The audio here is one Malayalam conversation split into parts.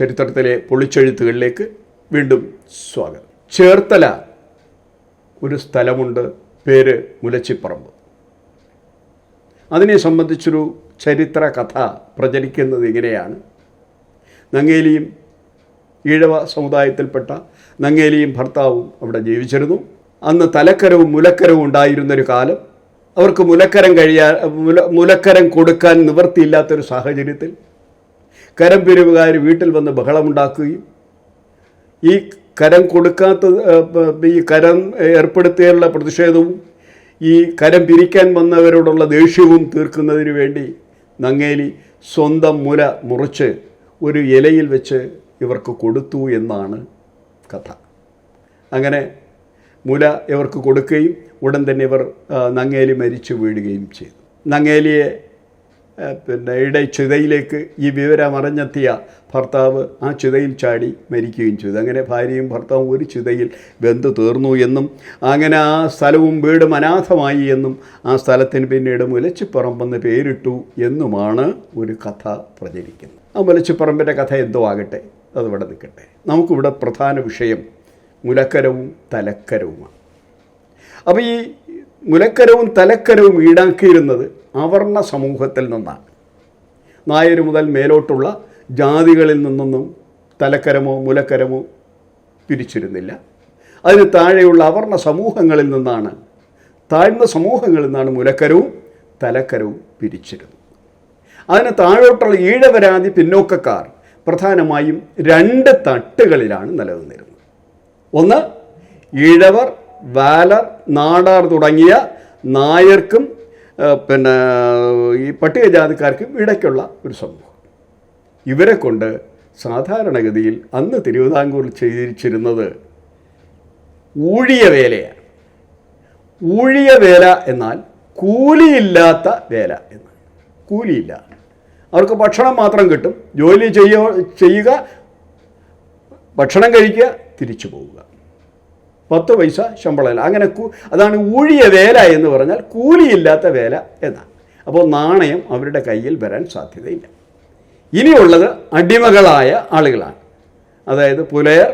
ചരിത്രത്തിലെ പൊളിച്ചെഴുത്തുകളിലേക്ക് വീണ്ടും സ്വാഗതം. ചേർത്തല ഒരു സ്ഥലമുണ്ട് പേര് മുലച്ചിപ്പറമ്പ്. അതിനെ സംബന്ധിച്ചൊരു ചരിത്ര കഥ പ്രചരിക്കുന്നത് ഇങ്ങനെയാണ്. നങ്ങേലിയും ഈഴവ സമുദായത്തിൽപ്പെട്ട നങ്ങേലിയും ഭർത്താവും അവിടെ ജീവിച്ചിരുന്നു. അന്ന് തലക്കരവും മുലക്കരവും ഉണ്ടായിരുന്നൊരു കാലം. അവർക്ക് മുലക്കരം കഴിയാ മുല മുലക്കരം കൊടുക്കാൻ നിവൃത്തിയില്ലാത്തൊരു സാഹചര്യത്തിൽ കരം പിരിവുകാർ വീട്ടിൽ വന്ന് ബഹളമുണ്ടാക്കുകയും ഈ കരം കൊടുക്കാത്ത ഈ കരം ഏർപ്പെടുത്തിയുള്ള പ്രതിഷേധവും ഈ കരം പിരിക്കാൻ വന്നവരോടുള്ള ദേഷ്യവും തീർക്കുന്നതിന് വേണ്ടി നങ്ങേലി സ്വന്തം മുല മുറിച്ച് ഒരു ഇലയിൽ വെച്ച് ഇവർക്ക് കൊടുത്തു എന്നാണ് കഥ. അങ്ങനെ മുല ഇവർക്ക് കൊടുക്കുകയും ഉടൻ തന്നെ ഇവർ നങ്ങേലി മരിച്ചു വീഴുകയും ചെയ്തു. നങ്ങേലിയെ പിന്നെ ഇടെ ചിതയിലേക്ക് ഈ വിവരം അറിഞ്ഞെത്തിയ ഭർത്താവ് ആ ചിതയിൽ ചാടി മരിക്കുകയും ചെയ്തു. അങ്ങനെ ഭാര്യയും ഭർത്താവും ഒരു ചിതയിൽ ബന്ധു തീർന്നു എന്നും അങ്ങനെ ആ സ്ഥലവും വീടും അനാഥമായി എന്നും ആ സ്ഥലത്തിന് പിന്നീട് മുലച്ചിപ്പറമ്പെന്ന് പേരിട്ടു എന്നുമാണ് ഒരു കഥ പ്രചരിക്കുന്നത്. ആ മുലച്ചിപ്പറമ്പിന്റെ കഥ എന്തോ ആകട്ടെ അതിവിടെ നിൽക്കട്ടെ. നമുക്കിവിടെ പ്രധാന വിഷയം മുലക്കരവും തലക്കരവുമാണ്. അപ്പോൾ ഈ മുലക്കരവും തലക്കരവും ഈടാക്കിയിരുന്നത് അവർണ സമൂഹത്തിൽ നിന്നാണ്. നായർ മുതൽ മേലോട്ടുള്ള ജാതികളിൽ നിന്നൊന്നും തലക്കരമോ മുലക്കരമോ പിരിച്ചിരുന്നില്ല. അതിന് താഴെയുള്ള അവർണ സമൂഹങ്ങളിൽ നിന്നാണ് താഴ്ന്ന സമൂഹങ്ങളിൽ നിന്നാണ് മുലക്കരവും തലക്കരവും പിരിച്ചിരുന്നത്. അതിന് താഴോട്ടുള്ള ഈഴവരാതി പിന്നോക്കക്കാർ പ്രധാനമായും രണ്ട് തട്ടുകളിലാണ് നിലനിന്നിരുന്നത്. ഒന്ന് ഈഴവർ വാലർ നാടാർ തുടങ്ങിയ നായർക്കും പിന്നെ ഈ പട്ടികജാതിക്കാർക്ക് ഇടയ്ക്കുള്ള ഒരു സംഭവം ഇവരെ കൊണ്ട് സാധാരണഗതിയിൽ അന്ന് തിരുവിതാംകൂറിൽ ചെയ്തിരിച്ചിരുന്നത് ഊഴിയ വേലയാണ് ഊഴിയ വേല എന്നാൽ കൂലിയില്ലാത്ത വേല എന്ന് കൂലിയില്ല. അവർക്ക് ഭക്ഷണം മാത്രം കിട്ടും. ജോലി ചെയ്യ ചെയ്യുക ഭക്ഷണം കഴിക്കുക തിരിച്ചു പോവുക. പത്ത് പൈസ ശമ്പളമില്ല അങ്ങനെ അതാണ് ഊഴിയ വേല എന്ന് പറഞ്ഞാൽ കൂലിയില്ലാത്ത വേല എന്നാണ്. അപ്പോൾ നാണയം അവരുടെ കയ്യിൽ വരാൻ സാധ്യതയില്ല. ഇനിയുള്ളത് അടിമകളായ ആളുകളാണ്. അതായത് പുലയർ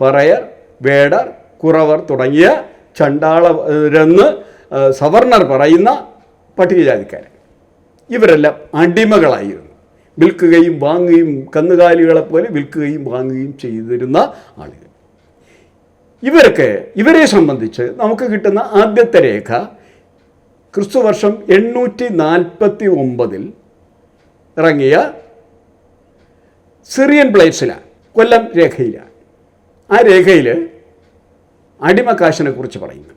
പറയർ വേടർ കുറവർ തുടങ്ങിയ ചണ്ടാളരെന്ന് സവർണർ പറയുന്ന പട്ടികജാതിക്കാർ ഇവരെല്ലാം അടിമകളായിരുന്നു. വിൽക്കുകയും വാങ്ങുകയും കന്നുകാലികളെ പോലെ വിൽക്കുകയും വാങ്ങുകയും ചെയ്തിരുന്ന ആളുകൾ. ഇവർക്ക് ഇവരെ സംബന്ധിച്ച് നമുക്ക് കിട്ടുന്ന ആദ്യത്തെ രേഖ ക്രിസ്തുവർഷം എണ്ണൂറ്റി നാൽപ്പത്തി ഒമ്പതിൽ ഇറങ്ങിയ സിറിയൻ പ്ലേറ്റ്സിലാണ് കൊല്ലം രേഖയിലാണ് ആ രേഖയിൽ അടിമക്കാശിനെ കുറിച്ച് പറയുന്നു.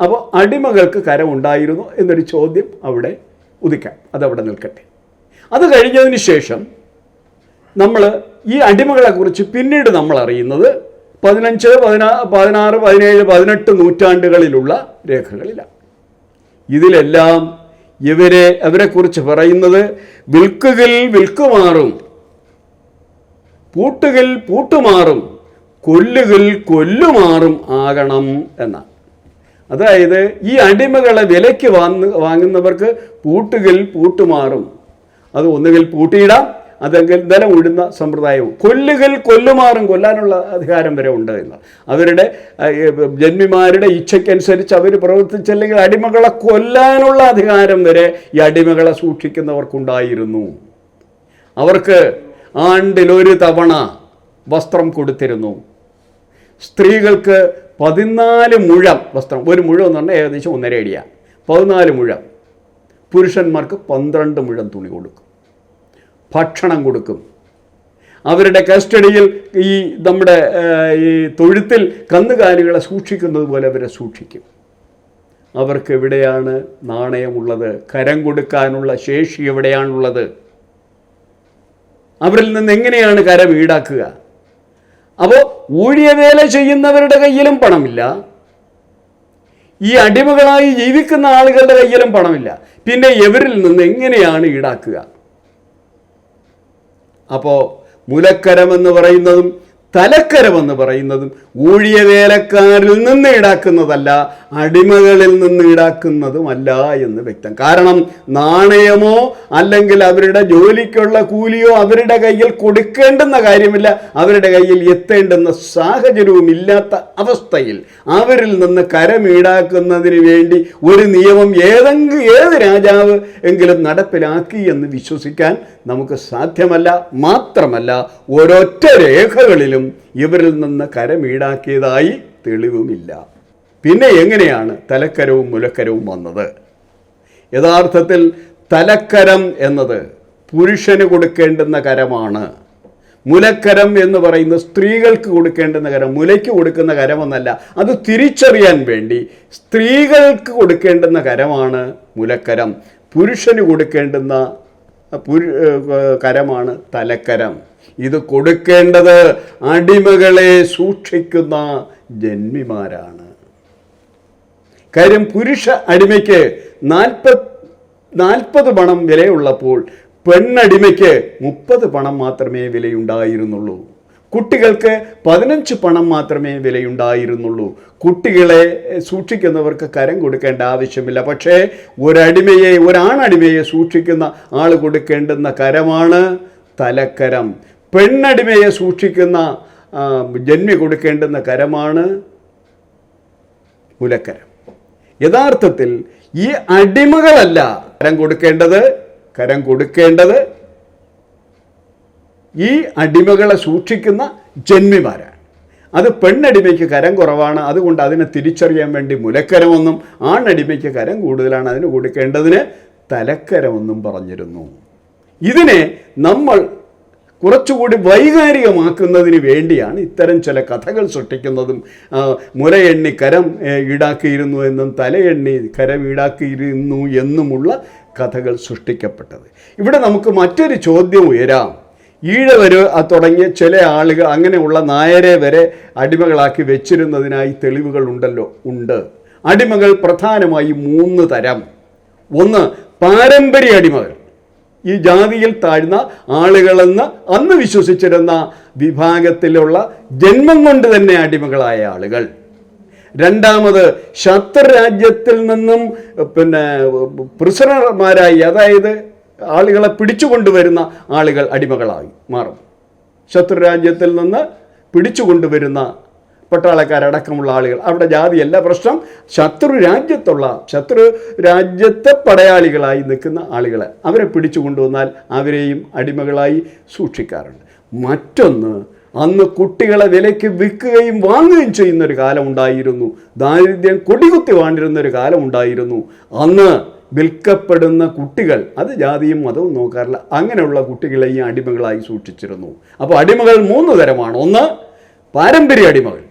അപ്പോൾ അടിമകൾക്ക് കരമുണ്ടായിരുന്നു എന്നൊരു ചോദ്യം അവിടെ ഉദിക്കാം. അതവിടെ നിൽക്കട്ടെ. അത് കഴിഞ്ഞതിന് ശേഷം നമ്മൾ ഈ അടിമകളെക്കുറിച്ച് പിന്നീട് നമ്മൾ അറിയുന്നത് പതിനഞ്ച് പതിനാ പതിനാറ് പതിനേഴ് പതിനെട്ട് നൂറ്റാണ്ടുകളിലുള്ള രേഖകളിലാണ് ഇതിലെല്ലാം ഇവരെ അവരെക്കുറിച്ച് പറയുന്നത് വിൽക്കുകിൽ വിൽക്കുമാറും പൂട്ടുകിൽ പൂട്ടുമാറും കൊല്ലുകിൽ കൊല്ലുമാറും ആകണം എന്നാണ് അതായത് ഈ അടിമകളെ വിലയ്ക്ക് വാങ്ങുന്നവർക്ക് പൂട്ടുകിൽ പൂട്ടുമാറും. അത് ഒന്നുകിൽ പൂട്ടിയിടാം അതെങ്കിൽ നിലം ഉഴുന്ന സമ്പ്രദായവും. കൊല്ലുകൾ കൊല്ലുമാറും കൊല്ലാനുള്ള അധികാരം വരെ ഉണ്ട് എന്ന്. അവരുടെ ജന്മിമാരുടെ ഇച്ഛയ്ക്കനുസരിച്ച് അവർ പ്രവർത്തിച്ചില്ലെങ്കിൽ അടിമകളെ കൊല്ലാനുള്ള അധികാരം വരെ ഈ അടിമകളെ സൂക്ഷിക്കുന്നവർക്കുണ്ടായിരുന്നു. അവർക്ക് ആണ്ടിലൊരു തവണ വസ്ത്രം കൊടുത്തിരുന്നു. സ്ത്രീകൾക്ക് പതിനാല് മുഴം വസ്ത്രം. ഒരു മുഴം എന്ന് പറഞ്ഞാൽ ഏകദേശം ഒന്നര അടിയാണ്. പതിനാല് മുഴം. പുരുഷന്മാർക്ക് പന്ത്രണ്ട് മുഴം തുണി കൊടുക്കും. ഭക്ഷണം കൊടുക്കും. അവരുടെ കസ്റ്റഡിയിൽ ഈ നമ്മുടെ ഈ തൊഴുത്തിൽ കന്നുകാലികളെ സൂക്ഷിക്കുന്നത് പോലെ അവരെ സൂക്ഷിക്കും. അവർക്ക് എവിടെയാണ് നാണയമുള്ളത്? കരം കൊടുക്കാനുള്ള ശേഷി എവിടെയാണുള്ളത്? അവരിൽ നിന്ന് എങ്ങനെയാണ് കരം ഈടാക്കുക? അപ്പോൾ ഊഴിയവേല ചെയ്യുന്നവരുടെ കയ്യിലും പണമില്ല. ഈ അടിമകളായി ജീവിക്കുന്ന ആളുകളുടെ കയ്യിലും പണമില്ല. പിന്നെ എവരിൽ നിന്ന് എങ്ങനെയാണ് ഈടാക്കുക? അപ്പോൾ മുലക്കരം എന്ന് പറയുന്നതും തലക്കരമെന്ന് പറയുന്നതും ഊഴിയ വേലക്കാരിൽ നിന്ന് ഈടാക്കുന്നതല്ല അടിമകളിൽ നിന്ന് ഈടാക്കുന്നതുമല്ല എന്ന് വ്യക്തം. കാരണം നാണയമോ അല്ലെങ്കിൽ അവരുടെ ജോലിക്കുള്ള കൂലിയോ അവരുടെ കയ്യിൽ കൊടുക്കേണ്ടുന്ന കാര്യമില്ല. അവരുടെ കയ്യിൽ എത്തേണ്ടുന്ന സാഹചര്യവും ഇല്ലാത്ത അവസ്ഥയിൽ അവരിൽ നിന്ന് കരം ഈടാക്കുന്നതിന് വേണ്ടി ഒരു നിയമം ഏതെങ്കിലും ഏത് രാജാവ് എങ്കിലും നടപ്പിലാക്കി എന്ന് വിശ്വസിക്കാൻ നമുക്ക് സാധ്യമല്ല. മാത്രമല്ല ഒരൊറ്റ രേഖകളിലും ഇവരിൽ നിന്ന് കരമീടാക്കിയതായി തെളിവുമില്ല. പിന്നെ എങ്ങനെയാണ് തലക്കരവും മുലക്കരവും വന്നത്? യഥാർത്ഥത്തിൽ തലക്കരം എന്നത് പുരുഷന് കൊടുക്കേണ്ടുന്ന കരമാണ്. മുലക്കരം എന്ന് പറയുന്ന സ്ത്രീകൾക്ക് കൊടുക്കേണ്ടുന്ന കരം മുലയ്ക്ക് കൊടുക്കുന്ന കരമെന്നല്ല അത് തിരിച്ചറിയാൻ വേണ്ടി സ്ത്രീകൾക്ക് കൊടുക്കേണ്ടുന്ന കരമാണ് മുലക്കരം. പുരുഷന് കൊടുക്കേണ്ടുന്ന കരമാണ് തലക്കരം. ഇത് കൊടുക്കേണ്ടത് അടിമകളെ സൂക്ഷിക്കുന്ന ജന്മിമാരാണ്. കാര്യം പുരുഷ അടിമയ്ക്ക് നാൽപ്പത് നാൽപ്പത് പണം വിലയുള്ളപ്പോൾ പെണ്ണടിമയ്ക്ക് മുപ്പത് പണം മാത്രമേ വിലയുണ്ടായിരുന്നുള്ളൂ. കുട്ടികൾക്ക് പതിനഞ്ച് പണം മാത്രമേ വിലയുണ്ടായിരുന്നുള്ളൂ. കുട്ടികളെ സൂക്ഷിക്കുന്നവർക്ക് കരം കൊടുക്കേണ്ട ആവശ്യമില്ല. പക്ഷേ ഒരടിമയെ ഒരാണടിമയെ സൂക്ഷിക്കുന്ന ആൾ കൊടുക്കേണ്ടുന്ന കരമാണ് തലക്കരം. പെണ്ണടിമയെ സൂക്ഷിക്കുന്ന ജന്മി കൊടുക്കേണ്ടുന്ന കരമാണ് മുലക്കരം. യഥാർത്ഥത്തിൽ ഈ അടിമകളല്ല കരം കൊടുക്കേണ്ടത് കരം കൊടുക്കേണ്ടത് ഈ അടിമകളെ സൂക്ഷിക്കുന്ന ജന്മിമാരാണ്. അത് പെണ്ണടിമയ്ക്ക് കരം കുറവാണ് അതുകൊണ്ട് അതിനെ തിരിച്ചറിയാൻ വേണ്ടി മുലക്കരമെന്നും ആണടിമയ്ക്ക് കരം കൂടുതലാണ് അതിന് കൊടുക്കേണ്ടതിന് തലക്കരമെന്നും പറഞ്ഞിരുന്നു. ഇതിനെ നമ്മൾ കുറച്ചുകൂടി വൈകാരികമാക്കുന്നതിന് വേണ്ടിയാണ് ഇത്തരം ചില കഥകൾ സൃഷ്ടിക്കുന്നതും മുലയെണ്ണി കരം ഈടാക്കിയിരുന്നു എന്നും തലയെണ്ണി കരം ഈടാക്കിയിരുന്നു എന്നുമുള്ള കഥകൾ സൃഷ്ടിക്കപ്പെട്ടത്. ഇവിടെ നമുക്ക് മറ്റൊരു ചോദ്യം ഉയരാം. ഈഴവര് തുടങ്ങിയ ചില ആളുകൾ അങ്ങനെയുള്ള നായരെ വരെ അടിമകളാക്കി വെച്ചിരുന്നതിനായി തെളിവുകൾ ഉണ്ടല്ലോ ഉണ്ട്. അടിമകൾ പ്രധാനമായി മൂന്ന് തരം. ഒന്ന് പാരമ്പര്യ അടിമകൾ. ഈ ജാതിയിൽ താഴ്ന്ന ആളുകളെന്ന് അന്ന് വിശ്വസിച്ചിരുന്ന വിഭാഗത്തിലുള്ള ജന്മം കൊണ്ട് തന്നെ അടിമകളായ ആളുകൾ. രണ്ടാമത് ശത്രുരാജ്യത്തിൽ നിന്നും പിന്നെ പ്രിസണർമാരായി അതായത് ആളുകളെ പിടിച്ചുകൊണ്ടുവരുന്ന ആളുകൾ അടിമകളായി മാറും. ശത്രുരാജ്യത്തിൽ നിന്ന് പിടിച്ചുകൊണ്ടുവരുന്ന പട്ടാളക്കാരടക്കമുള്ള ആളുകൾ. അവിടെ ജാതിയല്ല പ്രശ്നം ശത്രു രാജ്യത്തുള്ള ശത്രു രാജ്യത്തെ പടയാളികളായി നിൽക്കുന്ന ആളുകളെ അവരെ പിടിച്ചു കൊണ്ടുവന്നാൽ അവരെയും അടിമകളായി സൂക്ഷിക്കാറുണ്ട്. മറ്റൊന്ന് അന്ന് കുട്ടികളെ വിലയ്ക്ക് വിൽക്കുകയും വാങ്ങുകയും ചെയ്യുന്നൊരു കാലം ഉണ്ടായിരുന്നു. ദാരിദ്ര്യം കൊടികുത്തി വാണ്ടിരുന്നൊരു കാലം ഉണ്ടായിരുന്നു. അന്ന് വിൽക്കപ്പെടുന്ന കുട്ടികൾ അത് ജാതിയും മതവും നോക്കാറില്ല. അങ്ങനെയുള്ള കുട്ടികളെയും അടിമകളായി സൂക്ഷിച്ചിരുന്നു. അപ്പോൾ അടിമകൾ മൂന്ന് തരമാണ്. ഒന്ന് പാരമ്പര്യ അടിമകൾ.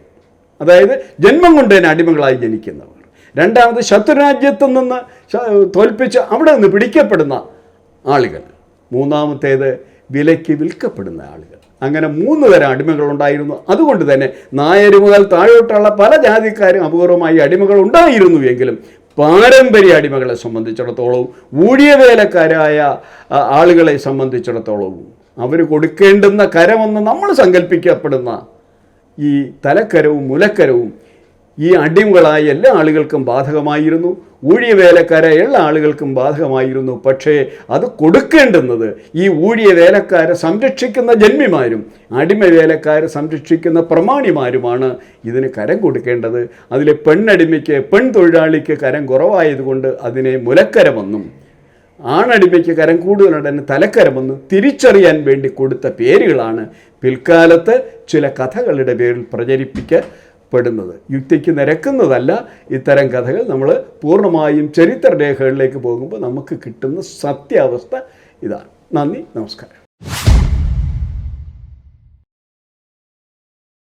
അതായത് ജന്മം കൊണ്ട് തന്നെ അടിമകളായി ജനിക്കുന്നവർ. രണ്ടാമത് ശത്രുരാജ്യത്തു നിന്ന് തോൽപ്പിച്ച് അവിടെ നിന്ന് പിടിക്കപ്പെടുന്ന ആളുകൾ. മൂന്നാമത്തേത് വിലയ്ക്ക് വിൽക്കപ്പെടുന്ന ആളുകൾ. അങ്ങനെ മൂന്ന് തരം അടിമകളുണ്ടായിരുന്നു അതുകൊണ്ട് തന്നെ നായർ മുതൽ താഴോട്ടുള്ള പല ജാതിക്കാരും അപൂർവമായി അടിമകൾ ഉണ്ടായിരുന്നു എങ്കിലും പാരമ്പര്യ അടിമകളെ സംബന്ധിച്ചിടത്തോളവും ഊഴിയവേലക്കാരായ വേലക്കാരായ ആളുകളെ സംബന്ധിച്ചിടത്തോളവും അവർ കൊടുക്കേണ്ടുന്ന കരമെന്ന് നമ്മൾ സങ്കല്പിക്കപ്പെടുന്ന ഈ തലക്കരവും മുലക്കരവും ഈ അടിമകളായ എല്ലാ ആളുകൾക്കും ബാധകമായിരുന്നു. ഊഴിയ വേലക്കാരായ എല്ലാ ആളുകൾക്കും ബാധകമായിരുന്നു. പക്ഷേ അത് കൊടുക്കേണ്ടുന്നത് ഈ ഊഴിയ വേലക്കാരെ സംരക്ഷിക്കുന്ന ജന്മിമാരും അടിമ വേലക്കാരെ സംരക്ഷിക്കുന്ന പ്രമാണിമാരുമാണ് ഇതിന് കരം കൊടുക്കേണ്ടത്. അതിലെ പെണ്ണടിമയ്ക്ക് പെൺ തൊഴിലാളിക്ക് കരം കുറവായതുകൊണ്ട് അതിനെ മുലക്കരമെന്നും ആണടിമയ്ക്ക് കരം കൂടുതലുണ്ടെന്ന് തലക്കരമെന്നും തിരിച്ചറിയാൻ വേണ്ടി കൊടുത്ത പേരുകളാണ് പിൽക്കാലത്ത് ചില കഥകളുടെ പേരിൽ പ്രചരിപ്പിക്കപ്പെടുന്നത്. യുക്തിക്ക് നിരക്കുന്നതല്ല ഇത്തരം കഥകൾ നമ്മൾ പൂർണമായും ചരിത്രരേഖകളിലേക്ക് പോകുമ്പോൾ നമുക്ക് കിട്ടുന്ന സത്യാവസ്ഥ ഇതാണ്. നന്ദി നമസ്കാരം.